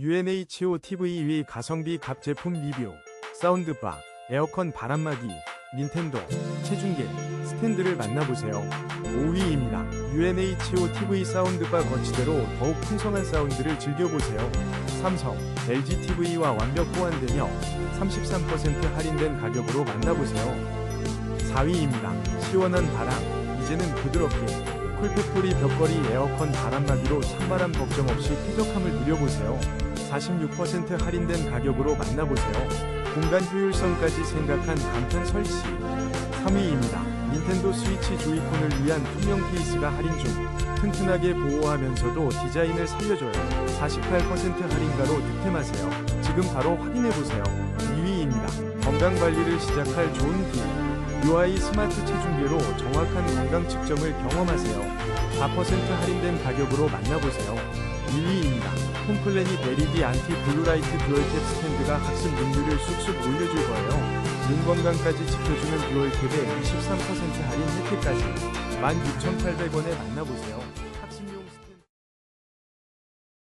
UNHO TV 위 가성비 갑 제품 리뷰 사운드바 에어컨 바람막이 닌텐도 체중계 스탠드를 만나보세요 5위입니다 UNHO TV 사운드바 거치대로 더욱 풍성한 사운드를 즐겨보세요 삼성 LG TV와 완벽 호환되며 33% 할인된 가격으로 만나보세요 4위입니다. 시원한 바람, 이제는 부드럽게 쿨팩토리 벽걸이 에어컨 바람막이로 찬바람 걱정 없이 쾌적함을 누려보세요. 46% 할인된 가격으로 만나보세요. 공간 효율성까지 생각한 간편 설치. 3위입니다. 닌텐도 스위치 조이콘을 위한 투명 케이스가 할인 중 튼튼하게 보호하면서도 디자인을 살려줘요. 48% 할인가로 득템하세요. 지금 바로 확인해보세요. 2위입니다. 건강관리를 시작할 좋은 기회. UI 스마트 체중계로 정확한 건강 측정을 경험하세요. 4% 할인된 가격으로 만나보세요. 1위입니다. 홈플래닛 LED 안티 블루라이트 듀얼캡 스탠드가 학습 능률을 쑥쑥 올려줄 거예요. 눈 건강까지 지켜주는 듀얼캡에 23% 할인 혜택까지 16,800원에 만나보세요.